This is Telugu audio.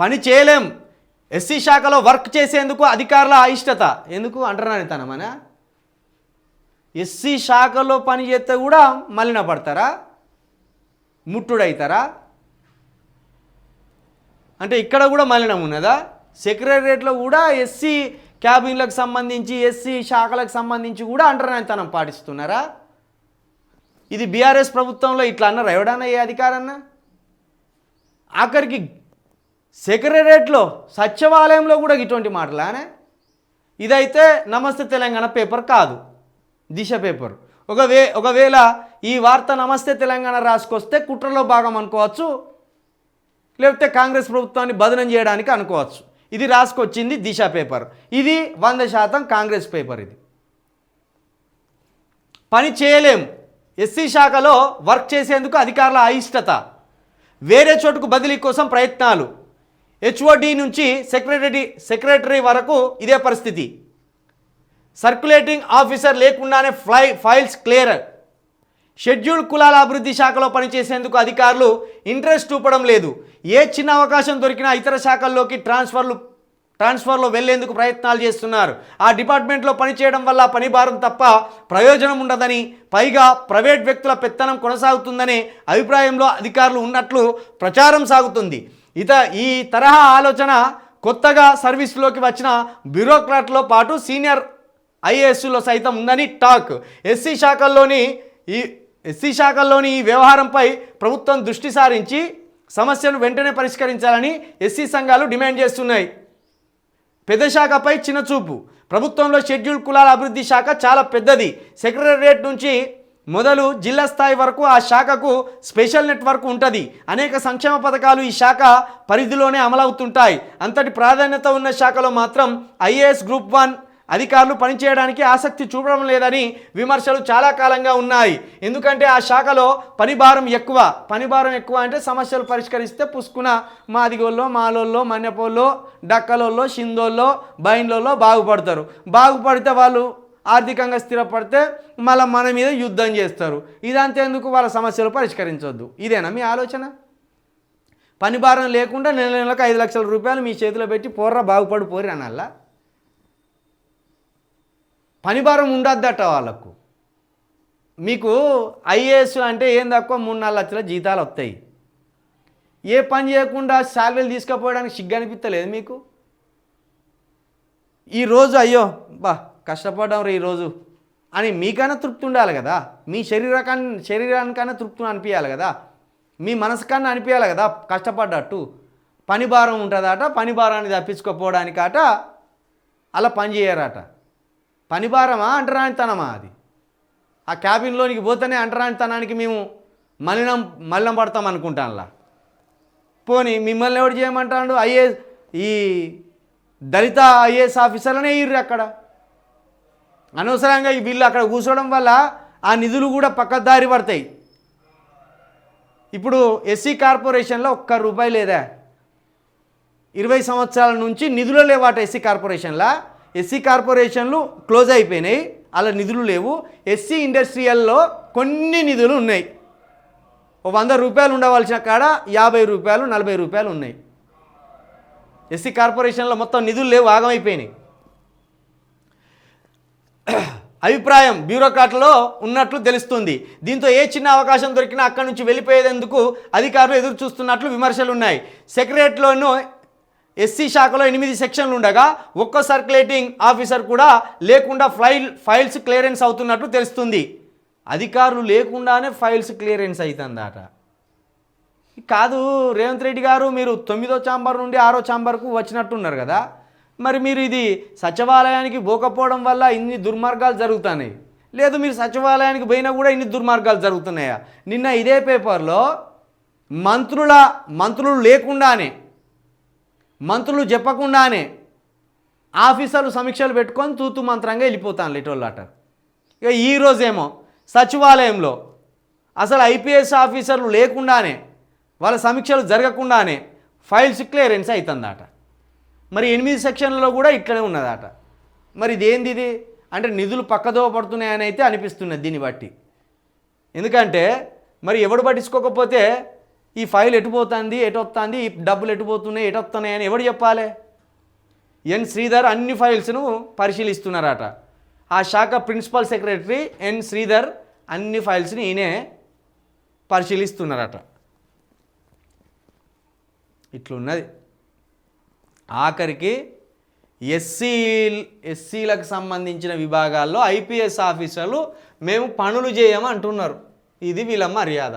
పని చేయలేం. ఎస్సీ శాఖలో వర్క్ చేసేందుకు అధికారుల అయిష్టత. ఎందుకు అంటున్నాను ఎస్సీ శాఖలో పని చేస్తే కూడా మలిన పడతారా? ముట్టుడవుతారా అంటే ఇక్కడ కూడా మలినం ఉన్నదా? సెక్రటరియట్లో కూడా ఎస్సీ క్యాబిన్లకు సంబంధించి ఎస్సీ శాఖలకు సంబంధించి కూడా అంటరానితనం పాటిస్తున్నారా? ఇది బీఆర్ఎస్ ప్రభుత్వంలో ఇట్లా అన్నారు? ఎవడన్నా ఏ అధికారన్నా? ఆఖరికి సెక్రటరేట్లో సచివాలయంలో కూడా ఇటువంటి మాటలానే ఇదైతే నమస్తే తెలంగాణ పేపర్ కాదు దిశ పేపర్. ఒకవే ఒకవేళ ఈ వార్త నమస్తే తెలంగాణ రాసుకొస్తే కుట్రలో భాగం అనుకోవచ్చు లేకపోతే కాంగ్రెస్ ప్రభుత్వాన్ని బదనం చేయడానికి అనుకోవచ్చు. ఇది రాసుకొచ్చింది దిశ పేపర్. ఇది వంద శాతం కాంగ్రెస్ పేపర్ ఇది. పని చేయలేం. ఎస్సీ శాఖలో వర్క్ చేసేందుకు అధికారుల అయిష్టత. వేరే చోటుకు బదిలీ కోసం ప్రయత్నాలు. హెచ్ఓడి నుంచి సెక్రటరీ సెక్రటరీ వరకు ఇదే పరిస్థితి. సర్క్యులేటింగ్ ఆఫీసర్ లేకుండానే ఫ్లై ఫైల్స్ క్లియర్ షెడ్యూల్ కులాల అభివృద్ధి శాఖలో పనిచేసేందుకు అధికారులు ఇంట్రెస్ట్ చూపడం లేదు. ఏ చిన్న అవకాశం దొరికినా ఇతర శాఖల్లోకి ట్రాన్స్ఫర్లు ట్రాన్స్ఫర్లో వెళ్ళేందుకు ప్రయత్నాలు చేస్తున్నారు. ఆ డిపార్ట్మెంట్లో పనిచేయడం వల్ల పని భారం తప్ప ప్రయోజనం ఉండదని పైగా ప్రైవేట్ వ్యక్తుల పెత్తనం కొనసాగుతుందనే అభిప్రాయంలో అధికారులు ఉన్నట్లు ప్రచారం సాగుతుంది. ఇత ఈ తరహా ఆలోచన కొత్తగా సర్వీస్లోకి వచ్చిన బ్యూరోక్రాట్లో పాటు సీనియర్ ఐఏఎస్లో సైతం ఉందని టాక్. ఎస్సీ శాఖల్లోని ఈ ఎస్సీ శాఖల్లోని ఈ వ్యవహారంపై ప్రభుత్వం దృష్టి సారించి సమస్యను వెంటనే పరిష్కరించాలని ఎస్సీ సంఘాలు డిమాండ్ చేస్తున్నాయి. పెద్ద శాఖపై చిన్న చూపు ప్రభుత్వంలో షెడ్యూల్ కులాల అభివృద్ధి శాఖ చాలా పెద్దది. సెక్రటరియట్ నుంచి మొదలు జిల్లా స్థాయి వరకు ఆ శాఖకు స్పెషల్ నెట్వర్క్ ఉంటుంది. అనేక సంక్షేమ పథకాలు ఈ శాఖ పరిధిలోనే అమలవుతుంటాయి. అంతటి ప్రాధాన్యత ఉన్న శాఖలో మాత్రం ఐఏఎస్ గ్రూప్ వన్ అధికారులు పనిచేయడానికి ఆసక్తి చూపడం లేదని విమర్శలు చాలా కాలంగా ఉన్నాయి. ఎందుకంటే ఆ శాఖలో పని భారం ఎక్కువ. పని భారం ఎక్కువ అంటే సమస్యలు పరిష్కరిస్తే పుసుకున మాదిగోల్లో మాలోల్లో మన్యపోల్లో డక్కలోల్లో షిందోల్లో బైన్లలో బాగుపడతారు. బాగుపడితే వాళ్ళు ఆర్థికంగా స్థిరపడితే మళ్ళీ మన మీద యుద్ధం చేస్తారు. ఇదంతేందుకు వాళ్ళ సమస్యలు పరిష్కరించవద్దు ఇదేనా మీ ఆలోచన? పని భారం లేకుండా నెల నెలకు ఐదు లక్షల రూపాయలు మీ చేతిలో పెట్టి పోర్రా బాగుపడి పోరి అనల్లా పని భారం ఉండద్దట వాళ్ళకు. మీకు ఐఏఎస్ అంటే ఏం తక్కువ? మూడు నాలుగు లక్షల జీతాలు వస్తాయి. ఏ పని చేయకుండా శాలరీలు తీసుకుపోవడానికి సిగ్గు అనిపించలేదు మీకు? ఈరోజు అయ్యో బా కష్టపడ్డాం ఈరోజు అని మీకైనా తృప్తి ఉండాలి కదా. మీ శరీరకాన్ని శరీరానికైనా తృప్తి అనిపించాలి కదా. మీ మనసుకన్నా అనిపించాలి కదా కష్టపడ్డట్టు. పని భారం ఉంటుందట పని భారాన్ని తప్పించుకోపోవడానికట అలా పని చేయరట. పని భారమా అంటరానితనమా అది? ఆ క్యాబిన్లోనికి పోతేనే అంటరానితనానికి మేము మలినం మలినం పడతాం అనుకుంటానులా. పోనీ మిమ్మల్ని ఎవడు చేయమంటాడు? ఐఏఎస్ ఈ దళిత ఐఏఎస్ ఆఫీసర్లనే ఇర్రు అక్కడ. అనవసరంగా ఈ వీళ్ళు అక్కడ కూర్చోవడం వల్ల ఆ నిధులు కూడా పక్క దారి పడతాయి. ఇప్పుడు ఎస్సీ కార్పొరేషన్లో ఒక్క రూపాయి లేదా? ఇరవై సంవత్సరాల నుంచి నిధులు లేవాట ఎస్సీ కార్పొరేషన్లా. ఎస్సీ కార్పొరేషన్లు క్లోజ్ అయిపోయినాయి. అలా నిధులు లేవు. ఎస్సీ ఇండస్ట్రియల్లో కొన్ని నిధులు ఉన్నాయి. వంద రూపాయలు ఉండవలసిన కాడ యాభై రూపాయలు నలభై రూపాయలు ఉన్నాయి. ఎస్సీ కార్పొరేషన్లో మొత్తం నిధులు లేవు ఆగమైపోయినాయి. అభిప్రాయం బ్యూరోక్రాట్లో ఉన్నట్లు తెలుస్తుంది. దీంతో ఏ చిన్న అవకాశం దొరికినా అక్కడి నుంచి వెళ్ళిపోయేందుకు అధికారులు ఎదురు చూస్తున్నట్లు విమర్శలు ఉన్నాయి. సెక్రటరీలోనూ ఎస్సీ శాఖలో ఎనిమిది సెక్షన్లు ఉండగా ఒక్క సర్క్యులేటింగ్ ఆఫీసర్ కూడా లేకుండా ఫైల్ ఫైల్స్ క్లియరెన్స్ అవుతున్నట్లు తెలుస్తుంది. అధికారులు లేకుండానే ఫైల్స్ క్లియరెన్స్ అవుతుందట. కాదు రేవంత్ రెడ్డి గారు మీరు తొమ్మిదో చాంబర్ నుండి ఆరో చాంబర్కు వచ్చినట్టున్నారు కదా. మరి మీరు ఇది సచివాలయానికి పోకపోవడం వల్ల ఇన్ని దుర్మార్గాలు జరుగుతున్నాయి? లేదు మీరు సచివాలయానికి పోయినా కూడా ఇన్ని దుర్మార్గాలు జరుగుతున్నాయా? నిన్న ఇదే పేపర్లో మంత్రుల మంత్రులు లేకుండానే మంత్రులు చెప్పకుండానే ఆఫీసర్లు సమీక్షలు పెట్టుకొని తూతు మంత్రంగా వెళ్ళిపోతాను లిటోళ్ళట ఇక ఈరోజేమో సచివాలయంలో అసలు ఐపీఎస్ ఆఫీసర్లు లేకుండానే వాళ్ళ సమీక్షలు జరగకుండానే ఫైల్స్ క్లియరెన్స్ అవుతుందట మరి ఎనిమిది సెక్షన్లలో కూడా ఇట్లనే ఉన్నదట. మరి ఇదేంది ఇది? అంటే నిధులు పక్కదో పడుతున్నాయని అయితే అనిపిస్తున్నది దీన్ని బట్టి. ఎందుకంటే మరి ఎవడు పట్టించుకోకపోతే ఈ ఫైల్ ఎటు ఎటొస్తుంది ఎటు ఈ డబ్బులు ఎటుపోతున్నాయి ఎటు అని ఎవడు చెప్పాలి? ఎన్ శ్రీధర్ అన్ని ఫైల్స్ను పరిశీలిస్తున్నారట. ఆ శాఖ ప్రిన్సిపల్ సెక్రటరీ ఎన్ శ్రీధర్ అన్ని ఫైల్స్ని ఈయనే పరిశీలిస్తున్నారట. ఇట్లున్నది. ఆఖరికి ఎస్సీ ఎస్సీలకు సంబంధించిన విభాగాల్లో ఐపీఎస్ ఆఫీసర్లు మేము పనులు చేయము అంటున్నారు. ఇది వీళ్ళ మర్యాద.